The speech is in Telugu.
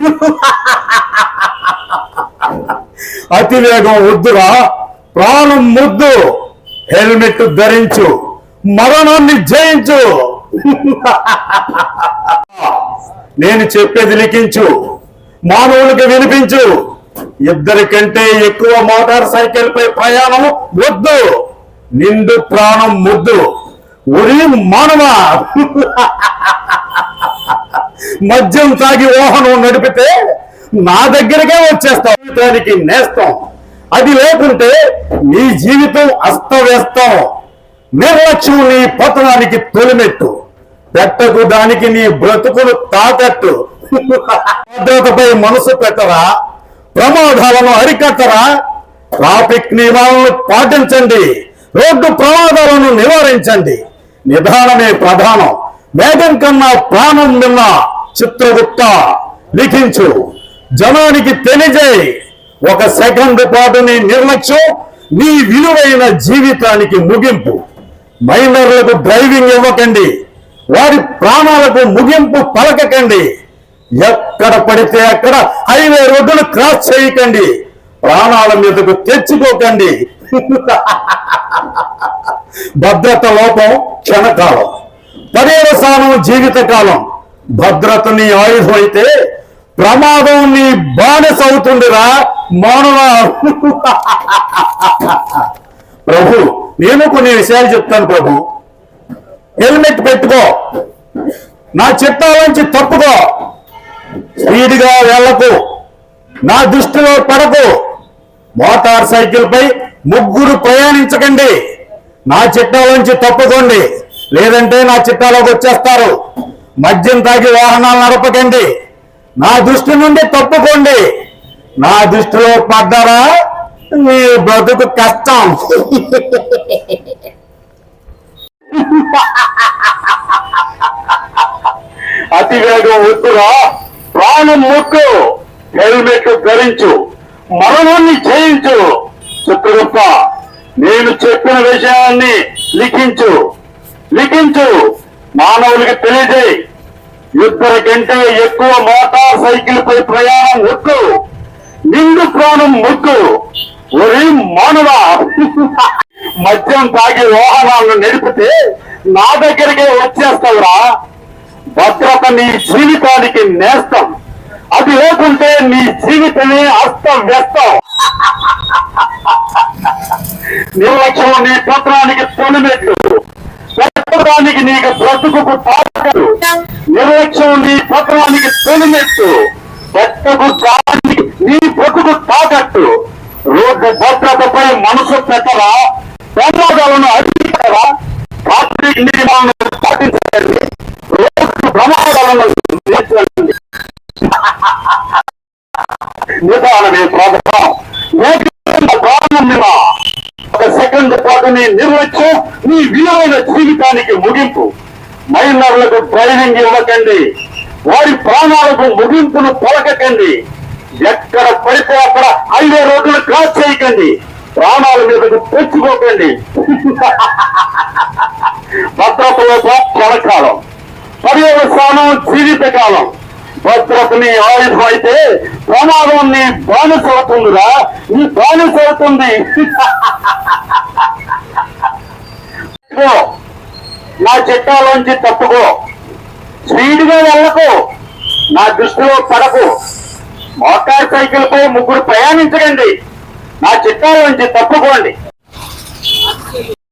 అతివేగం వద్దురా ప్రాణం ముద్దు హెల్మెట్ ధరించు మరణాన్ని జయించు. నేను చెప్పేది లిఖించు మానవునికి వినిపించు. ఇద్దరికంటే ఎక్కువ మోటార్ సైకిల్ పై ప్రయాణం వద్దు. నిండు ప్రాణం ముద్దు. ఒరే మానవ? మద్యం తాగి వాహనం నడిపితే నా దగ్గరకే వచ్చేస్తావు. దానికి నేస్తాం. అది లేకుంటే నీ జీవితం అస్తవ్యస్తం. నిర్లక్ష్యం నీ పతనానికి తొలిమెట్టు. పెట్టకు దానికి నీ బ్రతుకులు తాకట్టు. భద్రతపై మనసు పెట్టరా? ప్రమాదాలను అరికట్టరా? ట్రాఫిక్ నియమాలను పాటించండి. రోడ్డు ప్రమాదాలను నివారించండి. నిదానమే ప్రధానం. మేఘం కన్నా ప్రాణం నిన్న చిత్రగుప్త. లిఖించు. జనానికి తెలియజేయి. ఒక సెకండ్ పాటు నీ నిర్లక్ష్యం నీ విలువైన జీవితానికి ముగింపు. మైనర్లకు డ్రైవింగ్ ఇవ్వకండి. వారి ప్రాణాలకు ముగింపు పలకకండి. ఎక్కడ పడితే అక్కడ హైవే రోడ్డును క్రాస్ చేయకండి. ప్రాణాల మీదకు తెచ్చుకోకండి భద్రత లోపం క్షణకాలం. పర్యవసానం జీవితకాలం భద్రత నీ ఆయుధం అయితే ప్రమాదం నీ బానిస అవుతుందిరా మానవ. ప్రభు నేను కొన్ని విషయాలు చెప్తాను ప్రభు. హెల్మెట్ పెట్టుకో. నా చిట్టాలోంచి తప్పుకో. స్పీడ్గా వెళ్ళకు. నా దృష్టిలో పడకు. మోటార్ సైకిల్ పై ముగ్గురు ప్రయాణించకండి. నా చిట్టాలోంచి తప్పుకోండి. లేదంటే నా చిట్టాలోకి వచ్చేస్తారు. మద్యం తాగి వాహనాలు నడపకండి. నా దృష్టి నుండి తప్పుకోండి. నా దృష్టిలో పడ్డారా? మీ బతుకు కష్టం. అతివేగం వద్దురా ప్రాణం ముక్కు. హెల్మెట్ ధరించు. మరణాన్ని జయించు చిత్రగుప్త నేను చెప్పిన విషయాన్ని లిఖించు. లిఖించు. మానవులకి తెలియజేయి. ఇద్దరి కంటే ఎక్కువ మోటార్ సైకిల్ పై ప్రయాణం వద్దు నిండు ప్రాణం ముక్కు ఒరి మానవ! మద్యం తాగి వాహనాలను నడిపితే నా దగ్గరికే వచ్చేస్తావురా. భద్రత నీ జీవితానికి నేస్తం. అది లేకుంటే నీ జీవితమే అస్తవ్యస్తం. నిర్లక్ష్యం నీ పత్రానికి తొలిమెట్లు. పత్రానికి నీకు బ్రతుకు తాకదు నిర్లక్ష్యం నీ పత్రానికి తొలిమెట్టు బతుకు దానికి నీ బ్రతుకు తాకట్టు. రోడ్డు భద్రతపై మనసు పెట్టరా? ప్రమాదాలను అడ్డుకరా రాత్రి నిర్మాణం నిదానమే ప్రాధం ప్రాణం మీద ఒక సెకండ్ పాటు నీ నిర్లక్ష్యం నీ విలువైన జీవితానికి ముగింపు. మైనర్లకు డ్రైవింగ్ ఇవ్వకండి. వారి ప్రాణాలకు ముగింపును పలకకండి. ఎక్కడ పడితే అక్కడ హైవే రోడ్లు క్రాస్ చేయకండి. ప్రాణాల మీదకు తెచ్చుకోకండి. భద్రతలో క్షణకాలం పర్యవసానం జీవితకాలం భద్రతని ఆయుధం అయితే ప్రమాదం నీ బానిస అవుతుందిరా నీ బానిస అవుతుంది నా చిట్టాలోంచి తప్పుకో. స్పీడ్గా వెళ్ళకు. నా దృష్టిలో పడకు. మోటార్ సైకిల్ పై ముగ్గురు ప్రయాణించకండి. నా చిట్టాలోంచి తప్పుకోండి.